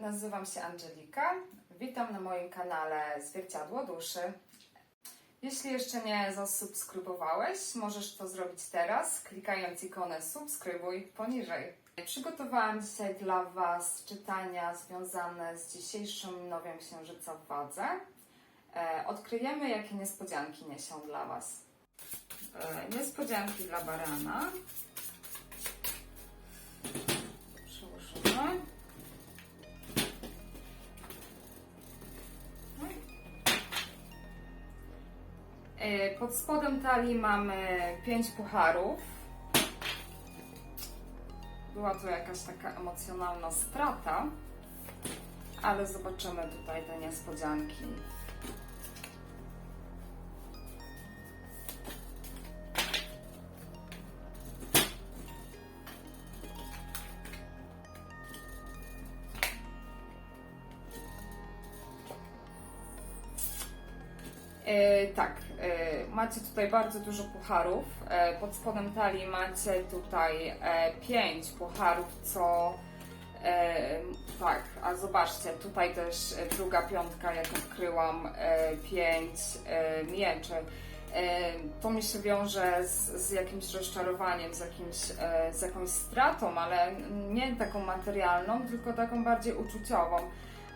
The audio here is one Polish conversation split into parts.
nazywam się Angelika. Witam na moim kanale Zwierciadło Duszy. Jeśli jeszcze nie zasubskrybowałeś, możesz to zrobić teraz, klikając ikonę subskrybuj poniżej. Przygotowałam dzisiaj dla Was czytania związane z dzisiejszym nowiem księżyca w Wadze. E, odkryjemy, jakie niespodzianki niesią dla Was. E, niespodzianki dla barana. Pod spodem talii mamy 5 pucharów. Była to jakaś taka emocjonalna strata, ale zobaczymy tutaj te niespodzianki. E, tak, e, macie tutaj bardzo dużo pucharów. E, pod spodem talii macie tutaj e, pięć pucharów, co e, tak, a zobaczcie, tutaj też druga piątka, jak odkryłam, e, pięć e, mieczy. E, to mi się wiąże z, z jakimś rozczarowaniem, z, jakimś, e, z jakąś stratą, ale nie taką materialną, tylko taką bardziej uczuciową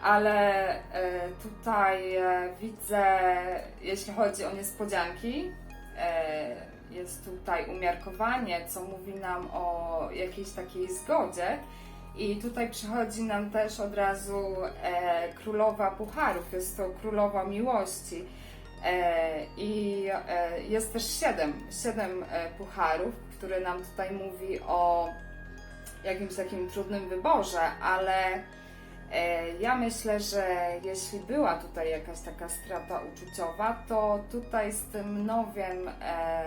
ale e, tutaj e, widzę, jeśli chodzi o niespodzianki, e, jest tutaj umiarkowanie, co mówi nam o jakiejś takiej zgodzie. I tutaj przychodzi nam też od razu królowa pucharów, jest to królowa miłości. I jest też siedem, siedem pucharów, które nam tutaj mówi o jakimś takim trudnym wyborze, ale Ja myślę, że jeśli była tutaj jakaś taka strata uczuciowa, to tutaj z tym nowym e,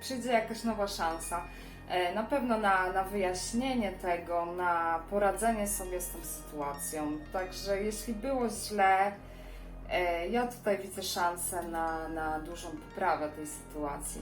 przyjdzie jakaś nowa szansa. E, na pewno na, na wyjaśnienie tego, na poradzenie sobie z tą sytuacją. Także jeśli było źle, e, ja tutaj widzę szansę na, na dużą poprawę tej sytuacji.